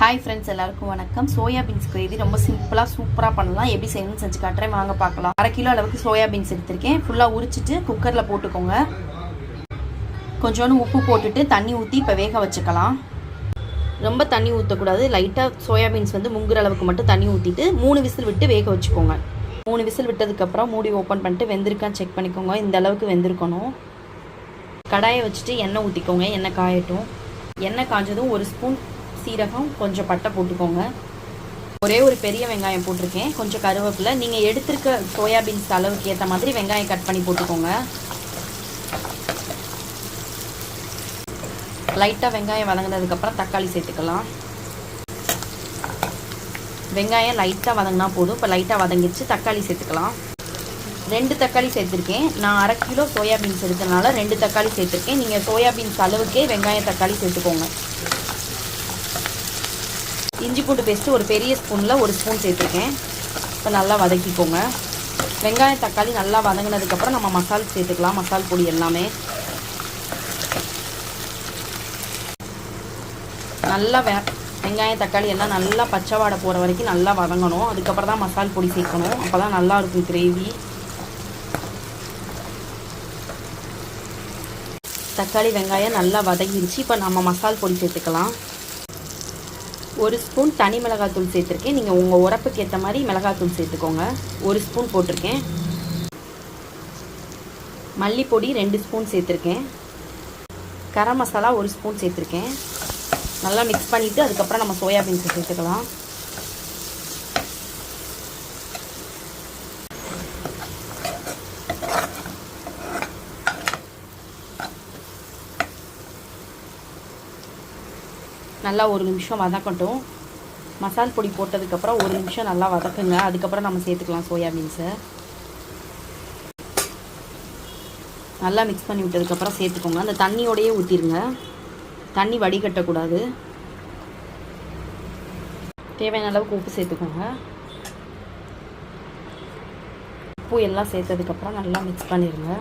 Hi friends எல்லாருக்கும் வணக்கம். Soya beans gravy ரொம்ப சிம்பிளாக சூப்பராக பண்ணலாம். எப்படி செய்யணும்னு செஞ்சு காட்டுறேன். வாங்க பார்க்கலாம். அரை கிலோ அளவுக்கு சோயா பீன்ஸ் எடுத்திருக்கேன். ஃபுல்லாக உரிச்சிட்டு குக்கரில் போட்டுக்கோங்க. கொஞ்சோண்டு உப்பு போட்டுட்டு தண்ணி ஊற்றி இப்போ வேக வச்சுக்கலாம். ரொம்ப தண்ணி ஊற்றக்கூடாது லைட்டாக சோயா பீன்ஸ் வந்து முங்குற அளவுக்கு மட்டும் தண்ணி ஊற்றிட்டு மூணு விசில் விட்டு வேக வச்சுக்கோங்க. மூணு விசில் விட்டதுக்கப்புறம் மூடி ஓப்பன் பண்ணிட்டு வெந்திருக்கான்னு செக் பண்ணிக்கோங்க. இந்த அளவுக்கு வெந்திருக்கணும். கடாயை வச்சுட்டு எண்ணெய் ஊற்றிக்கோங்க எண்ணெய் காயட்டும். எண்ணெய் காஞ்சதும் ஒரு ஸ்பூன் சீரகம் கொஞ்சம் பட்டை போட்டுக்கோங்க. ஒரே ஒரு பெரிய வெங்காயம் போட்டிருக்கேன். கொஞ்சம் கருவேப்பிலை. நீங்கள் எடுத்திருக்க சோயாபீன்ஸ் அளவுக்கு ஏற்ற மாதிரி வெங்காயம் கட் பண்ணி போட்டுக்கோங்க. லைட்டாக வெங்காயம் வதங்கினதுக்கப்புறம் தக்காளி சேர்த்துக்கலாம். வெங்காயம் லைட்டாக வதங்கினா போதும். இப்போ லைட்டாக வதங்கிடுச்சு. தக்காளி சேர்த்துக்கலாம். ரெண்டு தக்காளி சேர்த்துருக்கேன். நான் அரை கிலோ சோயாபீன்ஸ் எடுத்தனால ரெண்டு தக்காளி சேர்த்துருக்கேன். நீங்கள் சோயாபீன்ஸ் அளவுக்கே வெங்காயம் தக்காளி சேர்த்துக்கோங்க. இஞ்சி பூண்டு பேஸ்ட்டு ஒரு பெரிய ஸ்பூனில் ஒரு ஸ்பூன் சேர்த்துருக்கேன். இப்போ நல்லா வதக்கிக்கோங்க. வெங்காயம் தக்காளி நல்லா வதங்கினதுக்கப்புறம் நம்ம மசால் சேர்த்துக்கலாம். மசால் பொடி எல்லாமே. நல்லா வெ வெங்காயம் தக்காளி எல்லாம் நல்லா பச்சை வாடை போகிற வரைக்கும் நல்லா வதங்கணும். அதுக்கப்புறம் தான் மசால் பொடி சேர்க்கணும். அப்போ தான் நல்லாயிருக்கும் கிரேவி தக்காளி வெங்காயம் நல்லா வதங்கிருச்சு. இப்போ நம்ம மசால் பொடி சேர்த்துக்கலாம். ஒரு ஸ்பூன் தனி மிளகாத்தூள் சேர்த்துருக்கேன். நீங்கள் உங்கள் உரப்புக்கு ஏற்ற மாதிரி மிளகாத்தூள் சேர்த்துக்கோங்க. ஒரு ஸ்பூன் போட்டிருக்கேன். மல்லிப்பொடி ரெண்டு ஸ்பூன் சேர்த்துருக்கேன். கரம் மசாலா ஒரு ஸ்பூன் சேர்த்துருக்கேன். நல்லா மிக்ஸ் பண்ணிவிட்டு அதுக்கப்புறம் நம்ம சோயாபீன்ஸை சேர்த்துக்கலாம். நல்லா ஒரு நிமிஷம் வதக்கட்டும். மசால் பொடி போட்டதுக்கப்புறம் ஒரு நிமிஷம் நல்லா வதக்குங்க. அதுக்கப்புறம் நம்ம சேர்த்துக்கலாம் சோயாபீன்ஸை நல்லா மிக்ஸ் பண்ணி விட்டதுக்கப்புறம் சேர்த்துக்கோங்க. அந்த தண்ணியோடையே ஊற்றிடுங்க தண்ணி வடிகட்டக்கூடாது. தேவையான அளவுக்கு உப்பு சேர்த்துக்கோங்க. உப்பு எல்லாம் சேர்த்ததுக்கப்புறம் நல்லா மிக்ஸ் பண்ணிடுங்க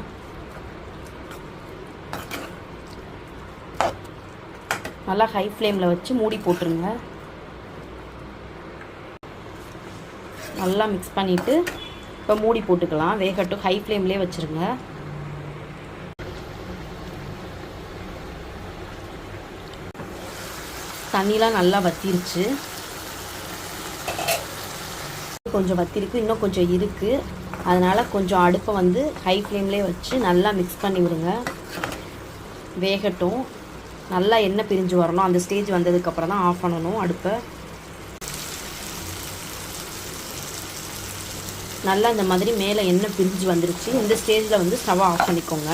நல்லா ஹை ஃப்ளேமில் வச்சு மூடி போட்டுருங்க. நல்லா மிக்ஸ் பண்ணிவிட்டு இப்போ மூடி போட்டுக்கலாம். வேகட்டும். ஹை ஃப்ளேம்லேயே வச்சுருங்க. தண்ணிலாம் நல்லா வத்திருச்சு. கொஞ்சம் வத்திருக்கு. இன்னும் கொஞ்சம் இருக்குது அதனால் கொஞ்சம் அடுப்பை வந்து ஹை ஃப்ளேம்லேயே வச்சு நல்லா மிக்ஸ் பண்ணி விடுங்க. வேகட்டும். நல்லா எண்ணெய் பிரிஞ்சு வரணும். அந்த ஸ்டேஜ் வந்ததுக்கப்புறம் தான் ஆஃப் பண்ணணும் அடுப்பை. நல்லா இந்த மாதிரி மேலே எண்ணெய் பிரிஞ்சு வந்துருச்சு. இந்த ஸ்டேஜில் வந்து ஸ்டவ் ஆஃப் பண்ணிக்கோங்க.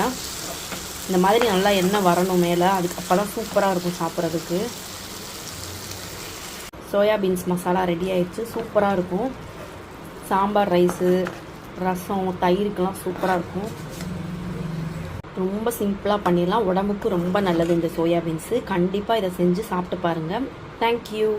இந்த மாதிரி நல்லா எண்ணெய் வரணும் மேலே. அதுக்கு அப்போ தான் சூப்பராக இருக்கும் சாப்பிட்றதுக்கு. சோயா பீன்ஸ் மசாலா ரெடி ஆயிடுச்சு. சூப்பராக இருக்கும். சாம்பார் ரைஸு ரசம் தயிருக்கெல்லாம் சூப்பராக இருக்கும். ரொம்ப சிம்பிளாக பண்ணிடலாம். உடம்புக்கு ரொம்ப நல்லது இந்த சோயாபீன்ஸு. கண்டிப்பாக இதை செஞ்சு சாப்பிட்டு பாருங்கள் தேங்க்யூ